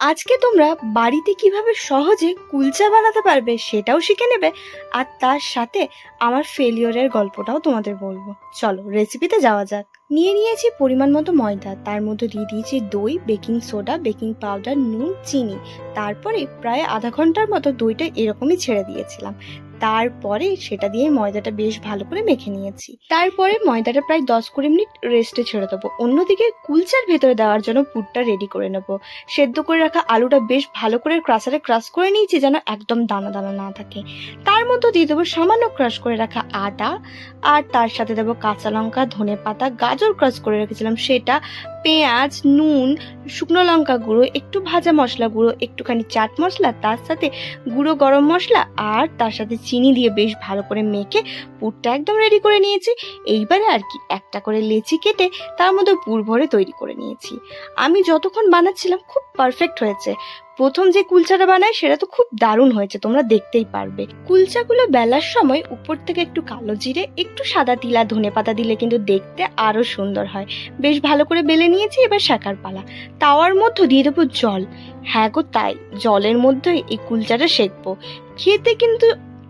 আজকে তোমরা বাড়িতে কীভাবে সহজে কুলচা বানাতে পারবে সেটাও শিখে নেবে, আর তার সাথে আমার ফেলিওরের গল্পটাও তোমাদের বলব। চলো রেসিপিতে যাওয়া যাক। নিয়ে নিয়েছি পরিমাণ মতো ময়দা, তার মধ্যে দিয়ে দিয়েছি দই বেকিং সোডা বেকিং পাউডার নুন, চিনি। তারপরে প্রায় আধা ঘণ্টার মতো দইটা এরকমই ছেড়ে দিয়েছিলাম। তারপরে সেটা দিয়ে ময়দাটা বেশ ভালো করে মেখে নিয়েছি। তারপরে ময়দাটা প্রায় দশ কুড়ি মিনিট রেস্টে ছেড়ে দেবো। অন্যদিকে কুলচার ভেতরে দেওয়ার জন্য পুরটা রেডি করে নেব। সেদ্ধ করে রাখা আলুটা বেশ ভালো করে ক্রাসারে ক্রাশ করে নিয়েছি যেন একদম দানা দানা না থাকে। তার মধ্যে দিয়ে দেবো সামান্য ক্রাশ করে রাখা আটা। আর তার সাথে দেবো কাঁচা লঙ্কা ধনে পাতা গাজর ক্রাশ করে রেখেছিলাম। সেটা পেঁয়াজ, নুন, শুকনো লঙ্কা গুঁড়ো, একটু ভাজা মশলা গুঁড়ো, একটুখানি চাট মশলা, তার সাথে গুঁড়ো গরম মশলা আর তার সাথে চিনি দিয়ে বেশ ভালো করে মেখে পুরটা একদম রেডি করে নিয়েছি। এইবারে আর কি একটা করে লেচি কেটে তার মধ্যে পুর ভরে তৈরি করে নিয়েছি। আমি যতক্ষণ বানাচ্ছিলাম খুব পারফেক্ট হয়েছে। প্রথম যে কুলচাটা বানায় সেটা তো খুব দারুণ হয়েছে, তোমরা দেখতেই পারবে। কুলচাগুলো বেলার সময় উপর থেকে একটু কালো জিরে, একটু সাদা তিলা ধনে পাতা দিলে কিন্তু দেখতে আরও সুন্দর হয়। বেশ ভালো করে বেলে নিয়েছি, এবার শাকার পালা। তাওয়ার মধ্যে দিয়ে দেবো জল। হ্যাঁ গো, তাই। জলের মধ্যে এই কুলচাটা সেকবো। খেতে কিন্তু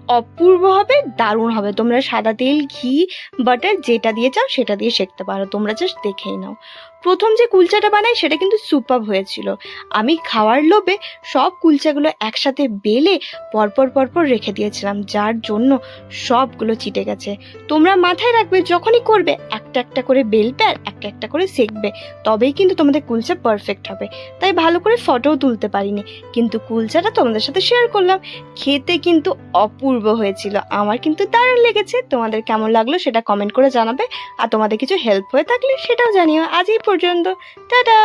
অপূর্ব হবে, দারুণ হবে। তোমরা সাদা তেল, ঘি, বাটার যেটা দিয়ে চাও সেটা দিয়ে সেকতে পারো। তোমরা জাস্ট দেখেই নাও। প্রথম যে কুলচাটা বানাই সেটা কিন্তু সুপার হয়েছিল। আমি খাওয়ার লোভে সব কুলচাগুলো একসাথে বেলে পরপর পরপর রেখে দিয়েছিলাম, যার জন্য সবগুলো চিটে গেছে। তোমরা মাথায় রাখবে, যখনই করবে, একটা একটা করে বেলবে আর একটা একটা করে সেকবে, তবেই কিন্তু তোমাদের কুলচা পারফেক্ট হবে। তাই ভালো করে ফটোও তুলতে পারিনি, কিন্তু কুলচাটা তোমাদের সাথে শেয়ার করলাম। খেতে কিন্তু অপূর্ব হয়েছিল। আমার কিন্তু দারুণ লেগেছে। তোমাদের কেমন লাগল সেটা কমেন্ট করে জানাবে। আর তোমাদের কিছু হেল্প হয়ে থাকলে সেটাও জানিও। আজ এই পর্যন্ত টাটা!